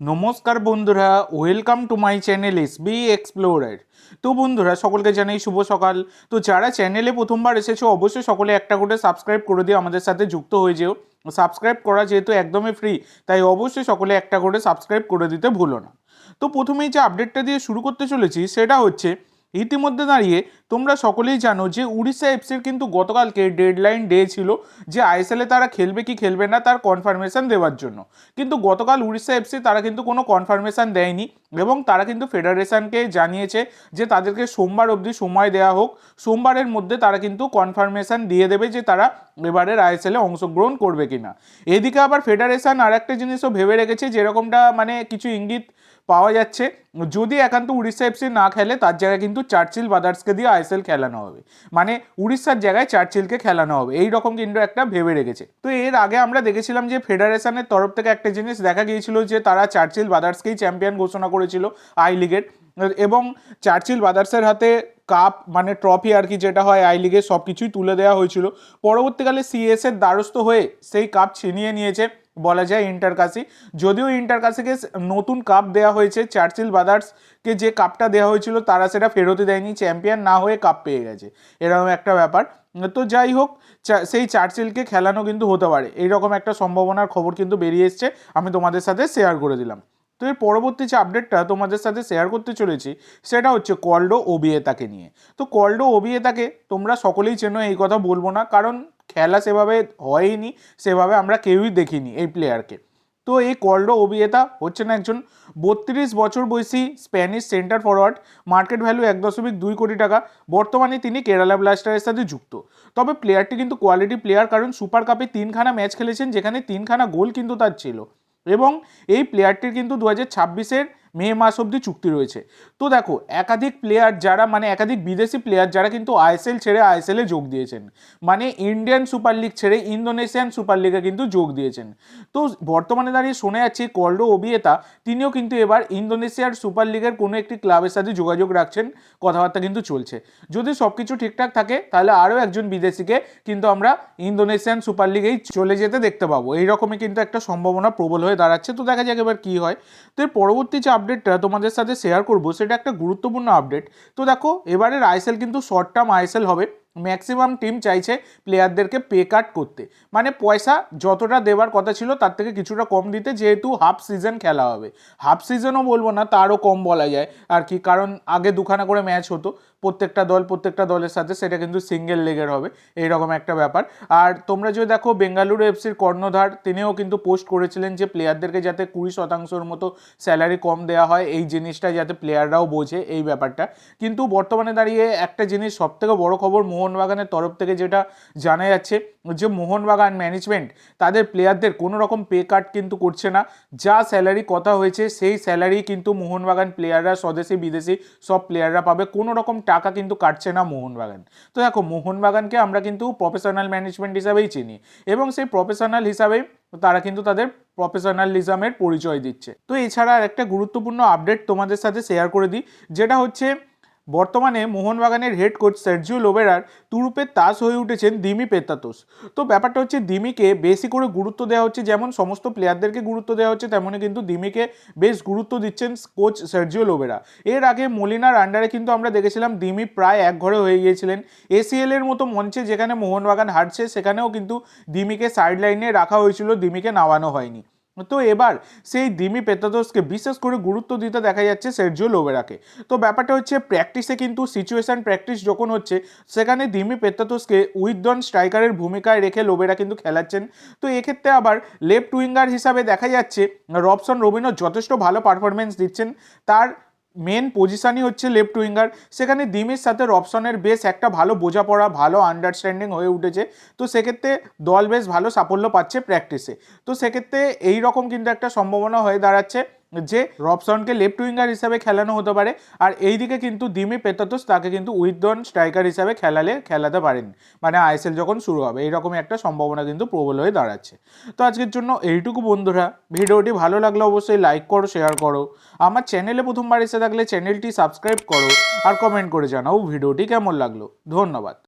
নমস্কার বন্ধুরা welcome to my channel S B explorer তো বন্ধুরা, সকলকে জানাই শুভ সকাল। তো যারা চ্যানেলে প্রথমবার এসেছ, অবশ্যই সকলে একটা করে সাবস্ক্রাইব করে দিয়ে আমাদের সাথে যুক্ত হয়ে যেও। সাবস্ক্রাইব করা যেহেতু একদমই ফ্রি তাই অবশ্যই সকলে একটা করে সাবস্ক্রাইব করে দিতে ভুলো না। তো প্রথমেই যে আপডেটটা দিয়ে শুরু করতে চলেছি, সেটা হচ্ছে ইতিমধ্যে দাঁড়িয়ে তোমরা সকলেই জানো যে উড়িষ্যা এফসির কিন্তু গতকালকে ডেডলাইন ডে ছিল যে আইএসএলে তারা খেলবে কি খেলবে না তার কনফার্মেশন দেওয়ার জন্য। কিন্তু গতকাল উড়িষ্যা এফসি তারা কিন্তু কোনো কনফার্মেশন দেয়নি এবং তারা কিন্তু ফেডারেশনকে জানিয়েছে যে তাদেরকে সোমবার অবধি সময় দেওয়া হোক। সোমবারের মধ্যে তারা কিন্তু কনফার্মেশন দিয়ে দেবে যে তারা এবারের আইএসএলে অংশগ্রহণ করবে কিনা। এদিকে আবার ফেডারেশন আর একটা জিনিসও ভেবে রেখেছে যেরকমটা মানে কিছু ইঙ্গিত পাওয়া যাচ্ছে। যদি একান্ত উড়িষ্যা এফসি না খেলে তার জায়গায় কিন্তু চার্চিল ব্রাদার্সকে দিয়ে আইএসএল খেলানো হবে। মানে উড়িষ্যার জায়গায় চার্চিলকে খেলানো হবে। এই রকম কিন্তু একটা ভেবে রেখেছে। তো এর আগে আমরা দেখেছিলাম যে ফেডারেশনের তরফ থেকে একটা জিনিস দেখা গিয়েছিল যে তারা চার্চিল ব্রাদার্সকেই চ্যাম্পিয়ন ঘোষণা করেছিল আই লিগের। এবং চার্চিল ব্রাদার্সের হাতে কাপ মানে ট্রফি আর কি যেটা হয় আই লিগে সব কিছুই তুলে দেওয়া হয়েছিল। পরবর্তীকালে সিএস এর দ্বারস্থ হয়ে সেই কাপ ছিনিয়ে নিয়েছে বলা যায় ইন্টার কাসি যদিও ইন্টার কাসিকে নতুন কাপ দেওয়া হয়েছে, চার্চিল ব্রাদার্সকে যে কাপটা দেওয়া হয়েছিল তারা সেটা ফেরতই দেয়নি চ্যাম্পিয়ন না হয়ে কাপ পেয়ে গেছে। এরকম একটা ব্যাপার। তো যাই হোক সেই চার্চিলকে খেলানো কিন্তু হতে পারে। এইরকম একটা সম্ভাবনার খবর কিন্তু বেরিয়ে এসছে, আমি তোমাদের সাথে শেয়ার করে দিলাম। তো এর পরবর্তী যে আপডেটটা তোমাদের সাথে শেয়ার করতে চলেছি, সেটা হচ্ছে কল্ডো ওবিয়েতাকে নিয়ে। তো কল্ডো ওবিয়েতাকে তোমরা সকলেই চেনো, এই কথা বলব না, কারণ খেলা সেভাবে হয়নি, সেভাবে আমরা কেউই দেখিনি এই প্লেয়ারকে তো এই কল্ডো ওবিয়েতা হচ্ছেন একজন বত্রিশ বছর বয়সী Spanish centre forward market value এক দশমিক দুই কোটি টাকা। বর্তমানে তিনি কেরালা ব্লাস্টারের সাথে যুক্ত। তবে প্লেয়ারটি কিন্তু কোয়ালিটি প্লেয়ার কারণ সুপার কাপে তিনখানা ম্যাচ খেলেছেন, যেখানে তিনখানা গোল কিন্তু তার ছিল। এবং এই প্লেয়ারটির কিন্তু দু হাজার ছাব্বিশের মে মাস অবধি চুক্তি রয়েছে। তো দেখো, একাধিক প্লেয়ার যারা মানে একাধিক বিদেশি প্লেয়ার যারা কিন্তু আইএসএল ছেড়ে আইএসএলে যোগ দিয়েছেন। মানে ইন্ডিয়ান সুপার লিগ ছেড়ে ইন্দোনেশিয়ান সুপার লিগে কিন্তু যোগ দিয়েছেন। তো বর্তমানে দাঁড়িয়ে শোনা যাচ্ছে কল্ডো অবিয়েতা তিনিও কিন্তু এবার ইন্দোনেশিয়ার সুপার লিগের কোনো একটি ক্লাবের সাথে যোগাযোগ রাখছেন। কথাবার্তা কিন্তু চলছে। যদি সব কিছু ঠিকঠাক থাকে, তাহলে আরও একজন বিদেশিকে কিন্তু আমরা ইন্দোনেশিয়ান সুপার লিগেই চলে যেতে দেখতে পাবো। এইরকমই কিন্তু একটা সম্ভাবনা প্রবল হয়ে দাঁড়াচ্ছে। তো দেখা যাক এবার কী হয়। তো এর পরবর্তী যে আপডেটটা তোমাদের সাথে শেয়ার করব, সেটা একটা গুরুত্বপূর্ণ আপডেট তো দেখো, এবারের আইএসএল কিন্তু শর্ট টার্ম আইএসএল হবে। ম্যাক্সিমাম টিম চাইছে প্লেয়ারদেরকে পে কাট করতে। মানে পয়সা যতটা দেওয়ার কথা ছিল, তার থেকে কিছুটা কম দিতে যেহেতু হাফ সিজন খেলা হবে। হাফ সিজনও বলব না, তারও কম বলা যায়। আর কি, কারণ আগে দুখানা করে ম্যাচ হতো। প্রত্যেকটা দল প্রত্যেকটা দলের সাথে সেটা কিন্তু সিঙ্গেল লেগের হবে, এইরকম একটা ব্যাপার। আর তোমরা যদি দেখো বেঙ্গালুরু এফসির কর্ণধার, তিনিও কিন্তু পোস্ট করেছিলেন যে প্লেয়ারদেরকে যাতে কুড়ি শতাংশের মতো স্যালারি কম দেওয়া হয়, এই জিনিসটা যাতে প্লেয়াররাও বোঝে এই ব্যাপারটা। কিন্তু বর্তমানে দাঁড়িয়ে একটা জিনিস সবথেকে বড় খবর মোহনবাগানের তরফ থেকে যেটা জানা যাচ্ছে, যে মোহনবাগান ম্যানেজমেন্ট তাদের প্লেয়ারদের কোনো রকম পে কাট কিন্তু করছে না। যা স্যালারি কথা হয়েছে, সেই স্যালারি কিন্তু মোহনবাগান প্লেয়াররা স্বদেশি বিদেশি সব প্লেয়াররা পাবে। কোনো রকম টাকা কিন্তু কাটছে না মোহনবাগান। তো দেখো, মোহনবাগানকে আমরা কিন্তু প্রফেশনাল ম্যানেজমেন্ট হিসাবেই চিনি এবং সেই প্রফেশনাল হিসাবেই তারা কিন্তু তাদের প্রফেশনালিজমের পরিচয় দিচ্ছে। তো এছাড়া আর একটা গুরুত্বপূর্ণ আপডেট তোমাদের সাথে শেয়ার করে দিই, যেটা হচ্ছে বর্তমানে মোহনবাগানের হেড কোচ সার্জিও লোবেরার তুরুপের তাস হয়ে উঠেছেন দিমি পেতাতোস তো ব্যাপারটা হচ্ছে দিমিকে বেশি করে গুরুত্ব দেওয়া হচ্ছে, যেমন সমস্ত প্লেয়ারদেরকে গুরুত্ব দেওয়া হচ্ছে, তেমনই কিন্তু দিমিকে বেশ গুরুত্ব দিচ্ছেন কোচ সার্জিও লোবেরা এর আগে মলিনার আন্ডারে কিন্তু আমরা দেখেছিলাম দিমি প্রায় এক ঘরে হয়ে গিয়েছিলেন। এসিএল এর মতো মঞ্চে যেখানে মোহনবাগান হারছে, সেখানেও কিন্তু দিমিকে সাইড লাইনে রাখা হয়েছিল, দিমিকে নামানো হয়নি। তো এবার সেই দিমি পেতাদোসকে বিশেষ করে গুরুত্ব দিতে দেখা যাচ্ছে সের্জিও লোবেরাকে। তো ব্যাপারটা হচ্ছে প্র্যাকটিসে কিন্তু সিচুয়েশান প্র্যাকটিস যখন হচ্ছে, সেখানে দিমি পেতাদোসকে উইথডন স্ট্রাইকারের ভূমিকায় রেখে লোবেরা কিন্তু খেলাচ্ছেন। তো এক্ষেত্রে আবার লেফট উইঙ্গার হিসাবে দেখা যাচ্ছে, রবসন রবিনো যথেষ্ট ভালো পারফরমেন্স দিচ্ছেন। তার মেন পজিশানই হচ্ছে লেফট উইঙ্গার সেখানে দিমির সাথে রবসনের বেশ একটা ভালো বোঝাপড়া, ভালো আন্ডারস্ট্যান্ডিং হয়ে উঠেছে। তো সেক্ষেত্রে দল বেশ ভালো সাফল্য পাচ্ছে প্র্যাকটিসে তো সেক্ষেত্রে এই রকম কিন্তু একটা সম্ভাবনা হয়ে দাঁড়াচ্ছে। যে রবসনকে লেফট উইঙ্গার হিসাবে খেলানো হতে পারে। আর এইদিকে কিন্তু দিমি পেতাতোস তাকে কিন্তু উইথডন স্ট্রাইকার হিসাবে খেলালে খেলাতে পারেন। মানে আইএসএল যখন শুরু হবে, এইরকমই একটা সম্ভাবনা কিন্তু প্রবল হয়ে দাঁড়াচ্ছে। তো আজকের জন্য এইটুকু বন্ধুরা। ভিডিওটি ভালো লাগলে অবশ্যই লাইক করো শেয়ার করো। আমার চ্যানেলে প্রথমবার এসে থাকলে চ্যানেলটি সাবস্ক্রাইব করো আর কমেন্ট করে জানাও ভিডিওটি কেমন লাগল। ধন্যবাদ।